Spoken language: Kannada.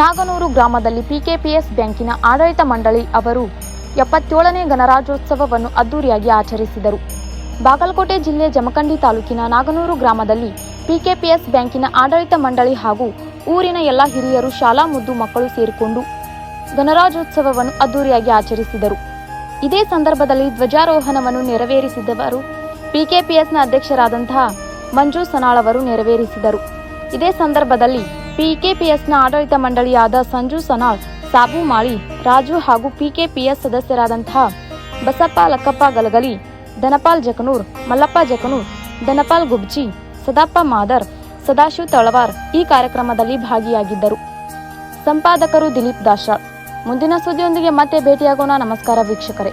ನಾಗನೂರು ಗ್ರಾಮದಲ್ಲಿ ಪಿಕೆಪಿಎಸ್ ಬ್ಯಾಂಕಿನ ಆಡಳಿತ ಮಂಡಳಿ ಅವರು ಎಪ್ಪತ್ತೇಳನೇ ಗಣರಾಜ್ಯೋತ್ಸವವನ್ನು ಅದ್ದೂರಿಯಾಗಿ ಆಚರಿಸಿದರು. ಬಾಗಲಕೋಟೆ ಜಿಲ್ಲೆ ಜಮಖಂಡಿ ತಾಲೂಕಿನ ನಾಗನೂರು ಗ್ರಾಮದಲ್ಲಿ ಪಿಕೆಪಿಎಸ್ ಬ್ಯಾಂಕಿನ ಆಡಳಿತ ಮಂಡಳಿ ಹಾಗೂ ಊರಿನ ಎಲ್ಲ ಹಿರಿಯರು ಶಾಲಾ ಮುದ್ದು ಮಕ್ಕಳು ಸೇರಿಕೊಂಡು ಗಣರಾಜ್ಯೋತ್ಸವವನ್ನು ಅದ್ದೂರಿಯಾಗಿ ಆಚರಿಸಿದರು. ಇದೇ ಸಂದರ್ಭದಲ್ಲಿ ಧ್ವಜಾರೋಹಣವನ್ನು ನೆರವೇರಿಸಿದವರು ಪಿಕೆಪಿಎಸ್ನ ಅಧ್ಯಕ್ಷರಾದಂತಹ ಮಂಜು ಸನಾಳ್ ಅವರು ನೆರವೇರಿಸಿದರು. ಇದೇ ಸಂದರ್ಭದಲ್ಲಿ ಪಿಕೆಪಿಎಸ್ನ ಆಡಳಿತ ಮಂಡಳಿಯಾದ ಸಂಜು ಸನಾಳ್ ಸಾಬು ಮಾಳಿ, ರಾಜು ಹಾಗೂ ಪಿಕೆಪಿಎಸ್ ಸದಸ್ಯರಾದಂತಹ ಬಸಪ್ಪ ಲಕ್ಕಪ್ಪ ಗಲಗಲಿ ಧನಪಾಲ್ ಜಕನೂರ್, ಮಲ್ಲಪ್ಪ ಜಕನೂರ್ ಧನಪಾಲ್ ಗುಬ್ಜಿ, ಸದಾಪ್ಪ ಮಾದರ್, ಸದಾಶಿವ್ ತಳವಾರ್ ಈ ಕಾರ್ಯಕ್ರಮದಲ್ಲಿ ಭಾಗಿಯಾಗಿದ್ದರು. ಸಂಪಾದಕರು ದಿಲೀಪ್ ದಾಶಾಳ್. ಮುಂದಿನ ಸುದ್ದಿಯೊಂದಿಗೆ ಮತ್ತೆ ಭೇಟಿಯಾಗೋಣ. ನಮಸ್ಕಾರ ವೀಕ್ಷಕರೇ.